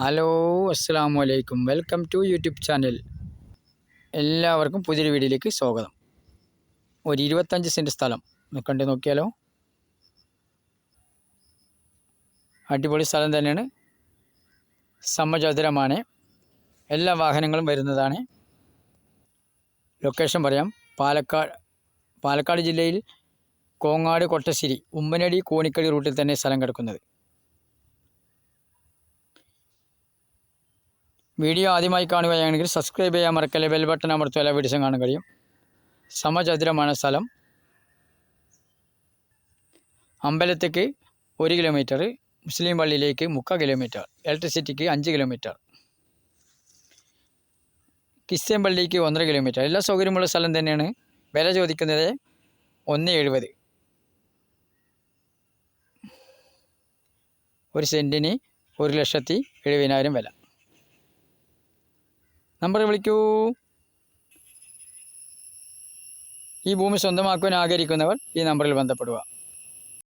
Hello അസ്സാം വലൈക്കും welcome to YouTube channel. എല്ലാവർക്കും പുതിയൊരു വീഡിയോയിലേക്ക് സ്വാഗതം. ഒരു ഇരുപത്തഞ്ച് സെന്റ് സ്ഥലം. കണ്ട് നോക്കിയാലോ? അടിപൊളി സ്ഥലം തന്നെയാണ്. സമചതുരമാണ്. എല്ലാ വാഹനങ്ങളും വരുന്നതാണ്. ലൊക്കേഷൻ പറയാം. പാലക്കാട് പാലക്കാട് ജില്ലയിൽ കോങ്ങാട് കൊട്ടശ്ശേരി ഉമ്മനടി കോണിക്കടി റൂട്ടിൽ തന്നെ സ്ഥലം കിടക്കുന്നത്. വീഡിയോ ആദ്യമായി കാണുകയാണെങ്കിൽ സബ്സ്ക്രൈബ് ചെയ്യാൻ മറക്കല്ലേ ബെൽ ബട്ടൺ അമർത്തുക എല്ലാ വീഡിയോസും കാണാൻ കഴിയും. സമചതുരമാണ് സ്ഥലം. അമ്പലത്തേക്ക് ഒരു കിലോമീറ്റർ മുസ്ലിം പള്ളിയിലേക്ക് മുക്കാൽ കിലോമീറ്റർ ഇലക്ട്രിസിറ്റിക്ക് അഞ്ച് കിലോമീറ്റർ ക്രിസ്ത്യൻ പള്ളിക്ക് ഒന്നര കിലോമീറ്റർ എല്ലാ സൗകര്യമുള്ള സ്ഥലം തന്നെയാണ്. വില ചോദിക്കുന്നത് ഒന്ന് എഴുപത്. ഒരു സെന്റിന് ഒരു ലക്ഷത്തി എഴുപതിനായിരം വില. നമ്പർ വിളിക്കൂ. ഈ ഭൂമി സ്വന്തമാക്കുവാൻ ആഗ്രഹിക്കുന്നവർ ഈ നമ്പറിൽ ബന്ധപ്പെടുക.